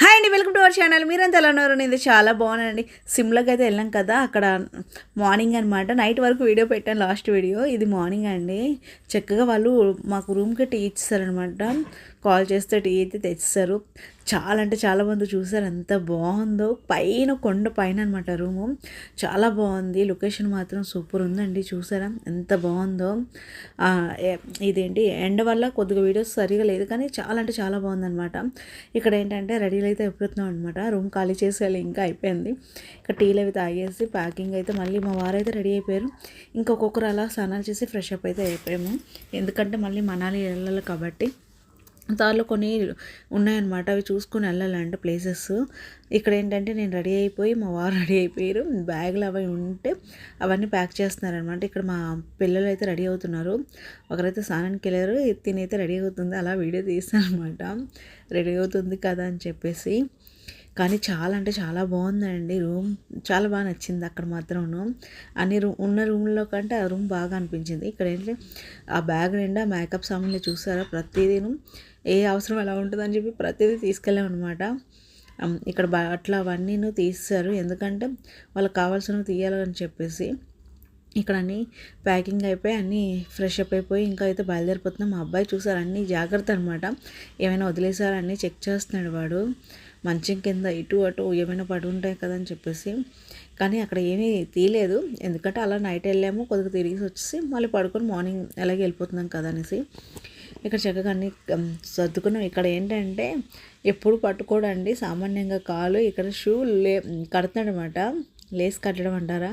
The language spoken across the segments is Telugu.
はい。అండి వెల్కమ్ టు అవర్ ఛానల్. మీరంతా ఎలా ఉన్నారు? నేను చాలా బాగున్నానండి. సిమ్లోకి అయితే వెళ్ళాం కదా అక్కడ మార్నింగ్ అనమాట నైట్ వరకు వీడియో పెట్టాను లాస్ట్ వీడియో. ఇది మార్నింగ్ అండి. చక్కగా వాళ్ళు మాకు రూమ్కి టీ ఇచ్చేస్తారనమాట కాల్ చేస్తే టీ అయితే తెచ్చిస్తారు చాలా అంటే చాలా మంది చూసారు ఎంత బాగుందో. పైన కొండ పైన అనమాట రూము. చాలా బాగుంది. లొకేషన్ మాత్రం సూపర్ ఉందండి చూసారా? ఎంత బాగుందో. ఇదేంటి? ఎండ వల్ల కొద్దిగా వీడియోస్ సరిగా లేదు కానీ చాలా అంటే చాలా బాగుందన్నమాట. ఇక్కడ ఏంటంటే రెడీలు అయితే అయిపోతున్నాం అనమాట రూమ్ ఖాళీ చేసేయాలి ఇంకా అయిపోయింది. ఇంకా టీలు అవి తాగేసి ప్యాకింగ్ అయితే మళ్ళీ మా వారు అయితే రెడీ అయిపోయారు. ఇంకొకొకరు అలా స్నానాలు చేసి ఫ్రెష్ అప్ అయితే అయిపోయాము. ఎందుకంటే మళ్ళీ మనాలి వెళ్ళాలి కాబట్టి దానిలో కొన్ని ఉన్నాయన్నమాట. అవి చూసుకొని వెళ్ళాలంటే ప్లేసెస్ ఇక్కడ ఏంటంటే నేను రెడీ అయిపోయి మా వారు రెడీ అయిపోయారు. బ్యాగులు అవి ఉంటే అవన్నీ ప్యాక్ చేస్తున్నారనమాట ఇక్కడ మా పిల్లలు అయితే రెడీ అవుతున్నారు. ఒకరైతే స్నానానికి వెళ్ళారు. తినైతే రెడీ అవుతుంది. అలా వీడియో తీస్తాను అనమాట రెడీ అవుతుంది కదా అని చెప్పేసి. కానీ చాలా అంటే చాలా బాగుందండి. రూమ్ చాలా బాగా నచ్చింది అక్కడ మాత్రం అన్ని రూమ్ ఉన్న రూమ్లో కంటే ఆ రూమ్ బాగా అనిపించింది. ఇక్కడ ఏంటంటే ఆ బ్యాగ్ నిండా మేకప్ సామాన్లు చూసారా? ప్రతిదీను ఏ అవసరం ఎలా ఉంటుందని చెప్పి ప్రతిదీ తీసుకెళ్ళాం అనమాట ఇక్కడ బట్టలు అవన్నీ తీస్తారు ఎందుకంటే వాళ్ళకి కావాల్సినవి తీయాలని చెప్పేసి. ఇక్కడ అన్నీ ప్యాకింగ్ అయిపోయి అన్నీ ఫ్రెష్ అప్ అయిపోయి ఇంకా అయితే బయలుదేరిపోతున్నాం. మా అబ్బాయి చూసారు అన్నీ జాగ్రత్త అనమాట ఏమైనా వదిలేసారా అన్నీ చెక్ చేస్తున్నాడు వాడు. మంచం కింద ఇటు అటు ఏమైనా పడి ఉంటాయి కదా అని చెప్పేసి. కానీ అక్కడ ఏమీ తీయలేదు. ఎందుకంటే అలా నైట్ వెళ్ళాము కొద్దిగా తిరిగి వచ్చేసి మళ్ళీ పడుకొని మార్నింగ్ ఎలాగే వెళ్ళిపోతున్నాం కదా అనేసి. ఇక్కడ చక్కగా అన్ని సర్దుకున్నాం. ఇక్కడ ఏంటంటే ఎప్పుడు పట్టుకోడండి. సామాన్యంగా కాలు ఇక్కడ షూ లే కడతాడనమాట లేస్ కట్టడం అంటారా?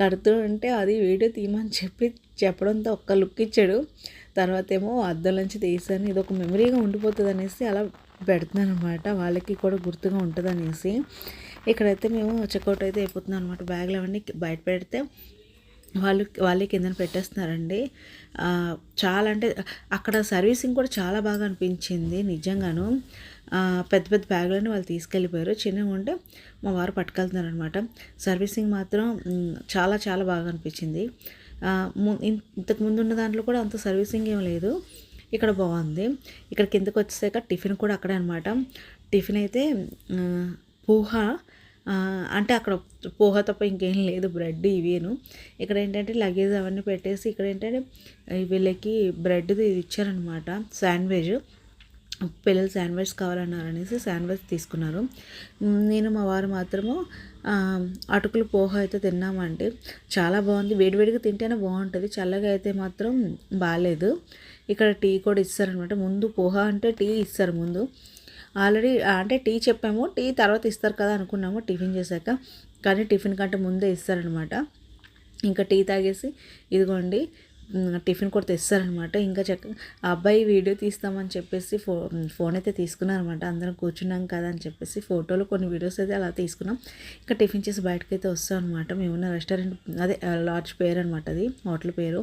కడుతూ ఉంటే అది వీడియో తీయమని చెప్పి చెప్పడంతో ఒక్క లుక్ ఇచ్చాడు. తర్వాత ఏమో అద్దం నుంచి తీసాను ఇది ఒక మెమరీగా ఉండిపోతుంది అనేసి అలా పెడుతున్నాను అనమాట వాళ్ళకి కూడా గుర్తుగా ఉంటుంది అనేసి ఇక్కడైతే మేము చెక్అవుట్ అయితే అయిపోతున్నాం అనమాట. బ్యాగ్లు అవన్నీ బయట పెడితే వాళ్ళు వాళ్ళే కింద పెట్టేస్తున్నారండి. చాలా అంటే అక్కడ సర్వీసింగ్ కూడా చాలా బాగా అనిపించింది నిజంగాను. పెద్ద పెద్ద బ్యాగులని వాళ్ళు తీసుకెళ్ళిపోయారు. చిన్నగా ఉంటే మా వారు పట్టుకెళ్తున్నారు అనమాట సర్వీసింగ్ మాత్రం చాలా చాలా బాగా అనిపించింది. ఇంతకు ముందు ఉన్న దాంట్లో కూడా అంత సర్వీసింగ్ ఏం లేదు. ఇక్కడ బాగుంది. ఇక్కడ కిందకు వచ్చేసాక టిఫిన్ కూడా అక్కడే అనమాట టిఫిన్ అయితే పోహ అంటే అక్కడ పోహ తప్ప ఇంకేం లేదు. బ్రెడ్ ఇవేను. ఇక్కడ ఏంటంటే లగేజ్ అవన్నీ పెట్టేసి ఇక్కడ ఏంటంటే వీళ్ళకి బ్రెడ్ది ఇచ్చారనమాట శాండ్విచ్. పిల్లలు శాండ్విచ్ కావాలన్నారు అనేసి శాండ్విచ్ తీసుకున్నారు. నేను మా వారు మాత్రము అటుకులు పోహ అయితే తిన్నామంటే చాలా బాగుంది. వేడివేడిగా తింటేనే బాగుంటుంది. చల్లగా అయితే మాత్రం బాగాలేదు ఇక్కడ టీ కూడా ఇస్తారనమాట. ముందు పోహ అంటే టీ ఇస్తారు ముందు. ఆల్రెడీ అంటే టీ చెప్పాము టీ తర్వాత ఇస్తారు కదా అనుకున్నాము టిఫిన్ చేశాక. కానీ టిఫిన్ కంటే ముందే ఇస్తారనమాట. ఇంకా టీ తాగేసి ఇదిగోండి టిఫిన్ కూడా తెస్తారనమాట. ఇంకా చక్క ఆ అబ్బాయి వీడియో తీస్తామని చెప్పేసి ఫో ఫోన్ అయితే తీసుకున్నారనమాట. అందరం కూర్చున్నాం కదా అని చెప్పేసి ఫోటోలు కొన్ని వీడియోస్ అయితే అలా తీసుకున్నాం. ఇంకా టిఫిన్ చేసి బయటకైతే అయితే వస్తాం అనమాట మేమున్న రెస్టారెంట్ అదే లాడ్జ్ పేరు అనమాట అది హోటల్ పేరు.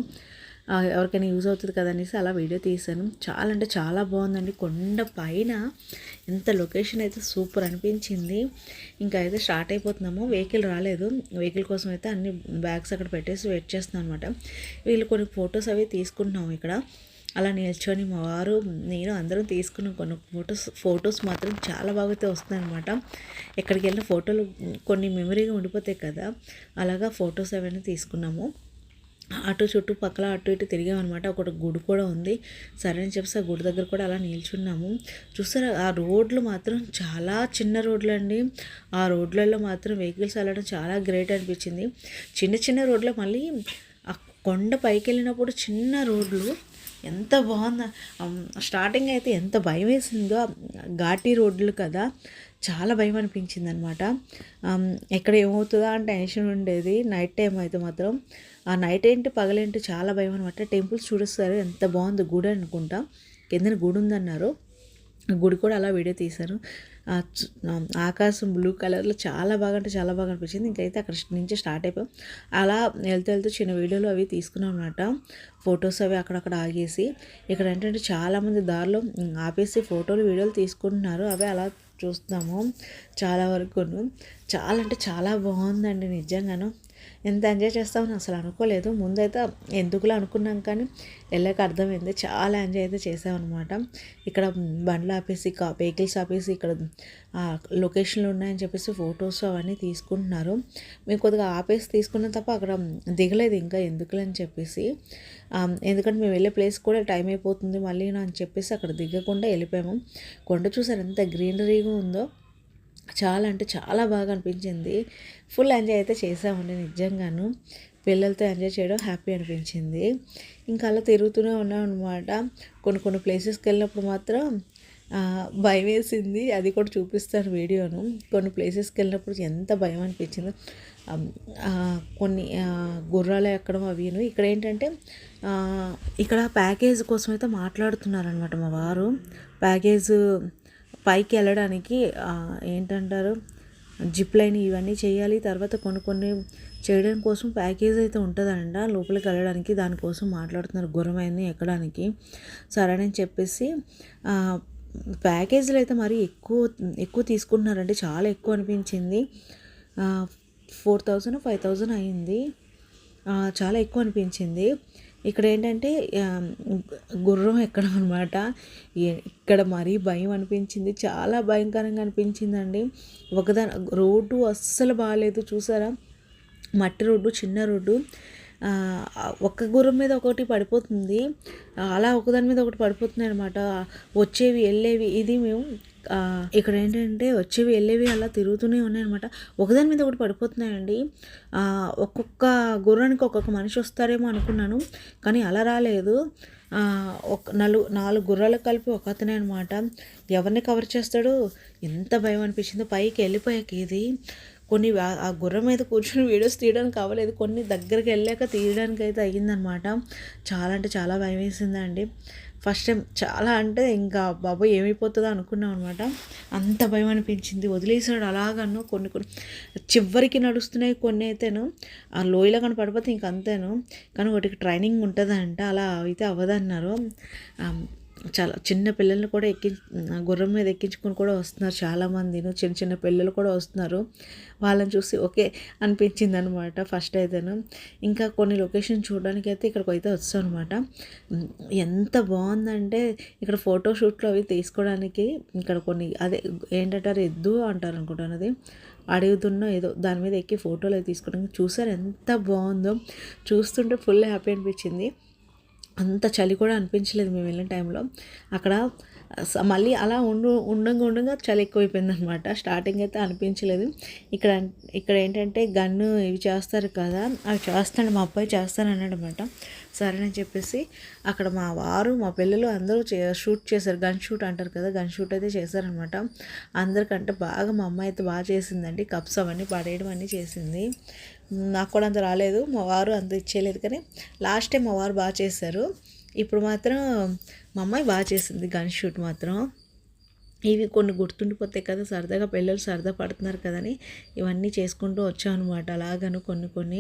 ఎవరికైనా యూజ్ అవుతుంది కదా అలా వీడియో తీశాను. చాలా అంటే చాలా బాగుందండి. కొండ పైన ఎంత లొకేషన్ అయితే సూపర్ అనిపించింది. ఇంకా అయితే స్టార్ట్ అయిపోతున్నాము. వెహికల్ రాలేదు. వెహికల్ కోసం అయితే అన్ని బ్యాగ్స్ అక్కడ పెట్టేసి వెయిట్ చేస్తున్నాను అనమాట వీళ్ళు కొన్ని ఫొటోస్ అవి తీసుకుంటున్నాము ఇక్కడ. అలా నిల్చొని మా వారు నేను అందరం తీసుకున్న కొన్ని ఫొటోస్ ఫొటోస్ మాత్రం చాలా బాగా అయితే ఎక్కడికి వెళ్ళిన ఫోటోలు కొన్ని మెమరీగా ఉండిపోతాయి కదా. అలాగా ఫొటోస్ అవన్నీ తీసుకున్నాము. అటు చుట్టుపక్కల అటు ఇటు తిరిగామన్నమాట. ఒకటి గుడి కూడా ఉంది. సరే అని చెప్పేసి ఆ గుడి దగ్గర కూడా అలా నిల్చున్నాము. చూస్తారా ఆ రోడ్లు మాత్రం చాలా చిన్న రోడ్లు అండి ఆ రోడ్లలో మాత్రం వెహికల్స్ వెళ్ళడం చాలా గ్రేట్ అనిపించింది. చిన్న చిన్న రోడ్లు మళ్ళీ ఆ కొండ పైకి వెళ్ళినప్పుడు చిన్న రోడ్లు. ఎంత బాగుందో స్టార్టింగ్ అయితే ఎంత భయం వేసిందో ఘాటీ రోడ్లు కదా చాలా భయం అనిపించింది అనమాట ఎక్కడ ఏమవుతుందా అని టెన్షన్ ఉండేది. నైట్ టైం అయితే మాత్రం. ఆ నైట్ ఏంటి పగలేంటి చాలా భయం అనమాట టెంపుల్స్ చూడొస్తారు ఎంత బాగుంది గుడి అనుకుంటా. కిందన గుడి ఉందన్నారు. గుడి కూడా అలా వీడియో తీశారు. ఆకాశం బ్లూ కలర్లో చాలా బాగా అంటే చాలా బాగా అనిపించింది. ఇంకైతే అక్కడ నుంచి స్టార్ట్ అయిపోయాం. అలా వెళ్తూ వెళ్తూ చిన్న వీడియోలు అవి తీసుకున్నాం అనమాట ఫొటోస్ అవి అక్కడక్కడ ఆగేసి. ఇక్కడ ఏంటంటే చాలామంది దారిలో ఆపేసి ఫోటోలు వీడియోలు తీసుకుంటున్నారు. అవి అలా చూస్తున్నాము. చాలా వరకును చాలా అంటే చాలా బాగుందండి నిజంగాను. ఎంత ఎంజాయ్ చేస్తామని అసలు అనుకోలేదు. ముందైతే ఎందుకులా అనుకున్నాం కానీ వెళ్ళాక అర్థమైంది. చాలా ఎంజాయ్ అయితే చేసామన్నమాట. ఇక్కడ బండ్లు ఆపేసి కా వెహికల్స్ ఆపేసి ఇక్కడ లొకేషన్లు ఉన్నాయని చెప్పేసి ఫొటోస్ అవన్నీ తీసుకుంటున్నారు. మేము కొద్దిగా ఆపేసి తీసుకున్న తప్ప అక్కడ దిగలేదు ఇంకా ఎందుకులని చెప్పేసి. ఎందుకంటే మేము వెళ్ళే ప్లేస్ కూడా టైం అయిపోతుంది మళ్ళీ అని చెప్పేసి అక్కడ దిగకుండా వెళ్ళిపోయాము. కొండ చూసారు ఎంత గ్రీనరీగా ఉందో. చాలా అంటే చాలా బాగా అనిపించింది. ఫుల్ ఎంజాయ్ అయితే చేసామండి నిజంగాను. పిల్లలతో ఎంజాయ్ చేయడం హ్యాపీ అనిపించింది. ఇంకా అలా తిరుగుతూనే ఉన్నాం అనమాట కొన్ని కొన్ని ప్లేసెస్కి వెళ్ళినప్పుడు మాత్రం భయం వేసింది. అది కూడా చూపిస్తాను వీడియోను. కొన్ని ప్లేసెస్కి వెళ్ళినప్పుడు ఎంత భయం అనిపించిందో. కొన్ని గుర్రాలు ఎక్కడం అవిను. ఇక్కడ ఏంటంటే ఇక్కడ ప్యాకేజ్ కోసం అయితే మాట్లాడుతున్నారనమాట మా వారు. ప్యాకేజ్ పైకి వెళ్ళడానికి ఏంటంటారు జిప్ లైన్ ఇవన్నీ చేయాలి. తర్వాత కొన్ని కొన్ని చేయడం కోసం ప్యాకేజ్ అయితే ఉంటుందంట. లోపలికి వెళ్ళడానికి దానికోసం మాట్లాడుతున్నారు. గుర్రమైంది ఎక్కడానికి. సరే అని చెప్పేసి ప్యాకేజీలు అయితే మరి ఎక్కువ ఎక్కువ తీసుకుంటున్నారంటే చాలా ఎక్కువ అనిపించింది. ఫోర్ థౌజండ్ ఫైవ్ థౌజండ్ అయింది. చాలా ఎక్కువ అనిపించింది. ఇక్కడ ఏంటంటే గుర్రం ఎక్కడం అనమాట ఇక్కడ మరీ భయం అనిపించింది. చాలా భయంకరంగా అనిపించిందండి. ఒకదాని రోడ్డు అస్సలు బాగాలేదు చూసారా? మట్టి రోడ్డు చిన్న రోడ్డు. ఒక్క గుర్రం మీద ఒకటి పడిపోతుంది. అలా ఒకదాని మీద ఒకటి పడిపోతున్నాయి అనమాట వచ్చేవి వెళ్ళేవి. ఇది మేము ఇక్కడ ఏంటంటే వచ్చేవి వెళ్ళేవి అలా తిరుగుతూనే ఉన్నాయి అనమాట ఒకదాని మీద ఒకటి పడిపోతున్నాయండి. ఒక్కొక్క గుర్రానికి ఒక్కొక్క మనిషి వస్తారేమో అనుకున్నాను కానీ అలా రాలేదు. ఒక నలుగు నాలుగు గుర్రాలు కలిపి ఒక అతనే అనమాట ఎవరిని కవర్ చేస్తాడో? ఎంత భయం అనిపించిందో. పైకి వెళ్ళిపోయాక ఇది. కొన్ని ఆ- ఆ గుర్రం మీద కూర్చొని వీడియోస్ తీయడానికి అవ్వలేదు. కొన్ని దగ్గరికి వెళ్ళాక తీయడానికి అయితే అయ్యిందనమాట చాలా అంటే చాలా భయం వేసిందండి. ఫస్ట్ టైం చాలా అంటే ఇంకా బాబు ఏమైపోతుందో అనుకున్నాం అనమాట అంత భయం అనిపించింది. వదిలేసాడు అలాగను కొన్ని కొన్ని చివరికి నడుస్తున్నాయి కొన్ని అయితేను. ఆ లోయలో కానీ పడిపోతే ఇంక అంతేను. కానీ వాటికి ట్రైనింగ్ ఉంటుందంట. అలా అయితే అవ్వదన్నారు. చాలా చిన్న పిల్లల్ని కూడా ఎక్కి గుర్రం మీద ఎక్కించుకొని కూడా వస్తున్నారు చాలామంది చిన్న చిన్న పిల్లలు కూడా వస్తున్నారు. వాళ్ళని చూసి ఓకే అనిపించింది అనమాట ఫస్ట్ అయితేను. ఇంకా కొన్ని లొకేషన్ చూడడానికి అయితే ఇక్కడికి అయితే వచ్చాం అనమాట ఎంత బాగుందంటే ఇక్కడ ఫోటోషూట్లు అవి తీసుకోవడానికి ఇక్కడ కొన్ని అదే ఏంటంటారు ఎద్దు అంటారు అనుకుంటాను అది. అడుగుతున్నా ఏదో దాని మీద ఎక్కి ఫోటోలు అవి తీసుకోవడానికి చూసారు ఎంత బాగుందో. చూస్తుంటే ఫుల్ హ్యాపీ అనిపించింది. అంత చలి కూడా అనిపించలేదు మేము వెళ్ళిన టైంలో. అక్కడ మళ్ళీ అలా ఉండు ఉండగా ఉండంగా చలి ఎక్కువైపోయింది అనమాట స్టార్టింగ్ అయితే అనిపించలేదు. ఇక్కడ ఇక్కడ ఏంటంటే గన్ను ఇవి చేస్తారు కదా అవి చేస్తాడు మా అబ్బాయి చేస్తాను అన్నాడు అనమాట సరేనని చెప్పేసి అక్కడ మా వారు మా పిల్లలు అందరూ చే షూట్ చేశారు. గన్ షూట్ అంటారు కదా గన్ షూట్ అయితే చేశారనమాట అందరికంటే బాగా మా అమ్మాయి అయితే బాగా చేసిందండి. కప్స్ అవన్నీ పడేయడం అన్నీ చేసింది. నాకు కూడా అంత రాలేదు. మా వారు అంత ఇచ్చేయలేదు కానీ లాస్ట్ టైం మా వారు బాగా చేశారు. ఇప్పుడు మాత్రం మా అమ్మాయి బాగా చేసింది గన్ షూట్ మాత్రం. ఇవి కొన్ని గుర్తుండిపోతాయి కదా సరదాగా పిల్లలు సరదా పడుతున్నారు కదని ఇవన్నీ చేసుకుంటూ వచ్చాం అనమాట అలాగను కొన్ని కొన్ని.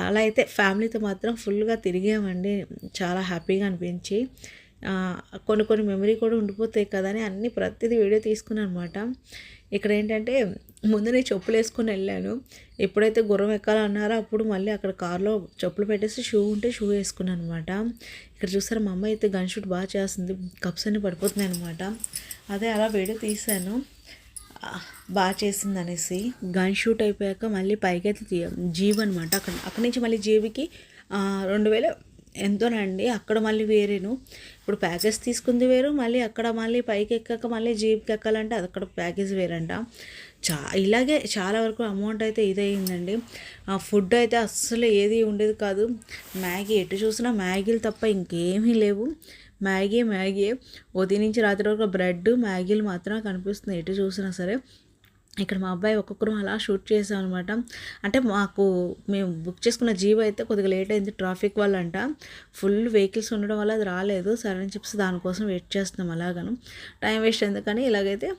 అలా అయితే ఫ్యామిలీతో మాత్రం ఫుల్గా తిరిగామండి చాలా హ్యాపీగా అనిపించి. కొన్ని కొన్ని మెమరీ కూడా ఉండిపోతాయి కదా అని అన్ని ప్రతిదీ వీడియో తీసుకున్నాను అనమాట ఇక్కడ ఏంటంటే ముందు నేను చెప్పులు వేసుకొని వెళ్ళాను. ఎప్పుడైతే గుర్రం ఎక్కాలన్నారో అప్పుడు మళ్ళీ అక్కడ కారులో చెప్పులు పెట్టేసి షూ ఉంటే షూ వేసుకున్నాను అనమాట ఇక్కడ చూసారు మా అమ్మ అయితే గన్ షూట్ బాగా చేస్తుంది. కప్స్ అన్ని పడిపోతున్నాయి అనమాట అదే అలా వీడియో తీశాను. బాగా చేసింది అనేసి. గన్ షూట్ అయిపోయాక మళ్ళీ పైకి అయితే తీ అనమాట అక్కడ అక్కడి నుంచి మళ్ళీ జీవికి రెండు వేల ఎంతోనండి. అక్కడ మళ్ళీ వేరేను. ఇప్పుడు ప్యాకేజ్ తీసుకుంది వేరు మళ్ళీ అక్కడ మళ్ళీ పైకి ఎక్కక మళ్ళీ జీప్కి ఎక్కాలంటే అది అక్కడ ప్యాకేజ్ వేరంట. చా ఇలాగే చాలా వరకు అమౌంట్ అయితే ఇదయిందండి. ఆ ఫుడ్ అయితే అస్సలు ఏది ఉండేది కాదు. మ్యాగీ ఎటు చూసినా మ్యాగీలు తప్ప ఇంకేమీ లేవు. Maggi Maggi. ఉదయం నుంచి రాత్రి వరకు బ్రెడ్ మ్యాగీలు మాత్రమే కనిపిస్తుంది ఎటు చూసినా సరే. ఇక్కడ మా అబ్బాయి ఒక్కొక్కరు అలా షూట్ చేసాం అనమాట అంటే మాకు మేము బుక్ చేసుకున్న జీవో అయితే కొద్దిగా లేట్ అయింది ట్రాఫిక్ వల్ల అంట ఫుల్ వెహికల్స్ ఉండడం వల్ల అది రాలేదు. సరే అని చెప్పేసి దానికోసం వెయిట్ చేస్తున్నాం అలాగను. టైం వేస్ట్ ఎందుకని ఇలాగైతే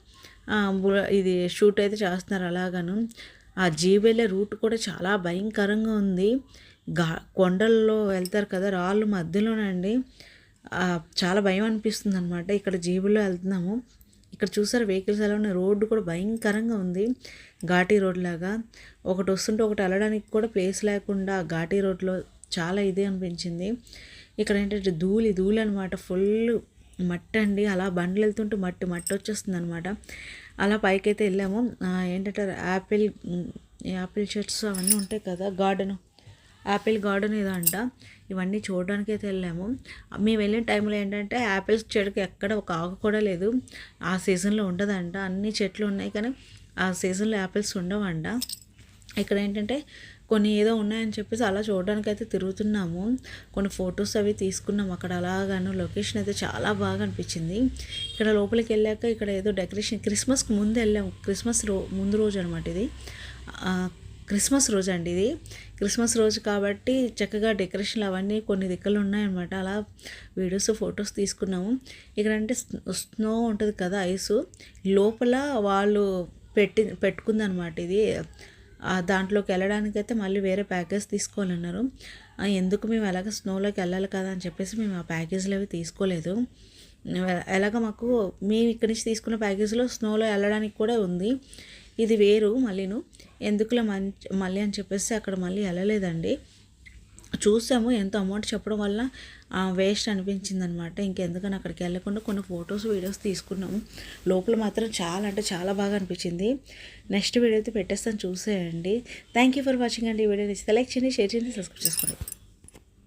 బు- ఇది షూట్ అయితే చేస్తున్నారు అలాగను. ఆ జీప్ వెళ్ళే రూట్ కూడా చాలా భయంకరంగా ఉంది. గా కొండల్లో వెళ్తారు కదా రాళ్ళు మధ్యలోనండి. చాలా భయం అనిపిస్తుంది అనమాట ఇక్కడ జీబులో వెళ్తున్నాము. ఇక్కడ చూసారు వెహికల్స్ ఎలా ఉన్నాయి? రోడ్డు కూడా భయంకరంగా ఉంది. ఘాటీ రోడ్ లాగా. ఒకటి వస్తుంటే ఒకటి వెళ్ళడానికి కూడా ప్లేస్ లేకుండా ఘాటీ రోడ్లో చాలా ఇదే అనిపించింది. ఇక్కడ ఏంటంటే ధూళి ధూళి అనమాట ఫుల్ మట్టి అండి. అలా బండ్లు వెళ్తుంటే మట్టి మట్టి వచ్చేస్తుంది అనమాట అలా పైకైతే వెళ్ళాము. ఏంటంటే యాపిల్ యాపిల్ చెట్స్ అవన్నీ ఉంటాయి కదా గార్డెన్. యాపిల్ గార్డెన్ ఏదో అంట ఇవన్నీ చూడడానికి అయితే వెళ్ళాము. మేము వెళ్ళిన టైంలో ఏంటంటే యాపిల్స్ చెట్టుకి ఎక్కడ ఒక ఆకు కూడా లేదు. ఆ సీజన్లో ఉండదంట. అన్ని చెట్లు ఉన్నాయి కానీ ఆ సీజన్లో యాపిల్స్ ఉండవంట. ఇక్కడ ఏంటంటే కొన్ని ఏదో ఉన్నాయని చెప్పేసి అలా చూడడానికి అయితే తిరుగుతున్నాము. కొన్ని ఫొటోస్ అవి తీసుకున్నాము అక్కడ అలాగాను. లొకేషన్ అయితే చాలా బాగా అనిపించింది. ఇక్కడ లోపలికి వెళ్ళాక ఇక్కడ ఏదో డెకరేషన్ క్రిస్మస్కి ముందు వెళ్ళాము. క్రిస్మస్ రో ముందు రోజు అనమాట ఇది. క్రిస్మస్ రోజు అండి ఇది. క్రిస్మస్ రోజు కాబట్టి చక్కగా డెకరేషన్లు అవన్నీ కొన్ని దిక్కులు ఉన్నాయన్నమాట. అలా వీడియోస్ ఫొటోస్ తీసుకున్నాము. ఇక్కడ అంటే స్నో ఉంటుంది కదా ఐస్. లోపల వాళ్ళు పెట్టి పెట్టుకుందనమాట ఇది. దాంట్లోకి వెళ్ళడానికి అయితే మళ్ళీ వేరే ప్యాకేజ్ తీసుకోవాలన్నారు. ఎందుకు మేము ఎలాగ స్నోలోకి వెళ్ళాలి కదా అని చెప్పేసి మేము ఆ ప్యాకేజీలు అవి తీసుకోలేదు. ఎలాగ మాకు మేము ఇక్కడి నుంచి తీసుకున్న ప్యాకేజీలో స్నోలో వెళ్ళడానికి కూడా ఉంది. ఇది వేరు మళ్ళీను. ఎందుకులే మంచి మళ్ళీ అని చెప్పేసి అక్కడ మళ్ళీ వెళ్ళలేదండి. చూసాము ఎంత అమౌంట్ చెప్పడం వల్ల వేస్ట్ అనిపించింది అనమాట ఇంకెందుకని అక్కడికి వెళ్ళకుండా కొన్ని ఫొటోస్ వీడియోస్ తీసుకున్నాము. లోపల మాత్రం చాలా అంటే చాలా బాగా అనిపించింది. నెక్స్ట్ వీడియో అయితే పెట్టేస్తాను చూసేయండి. థ్యాంక్ యూ ఫర్ వాచింగ్ అండి. ఈ వీడియో సెలెక్ట్ చేయండి షేర్ చేయండి సబ్స్క్రైబ్ చేసుకోండి.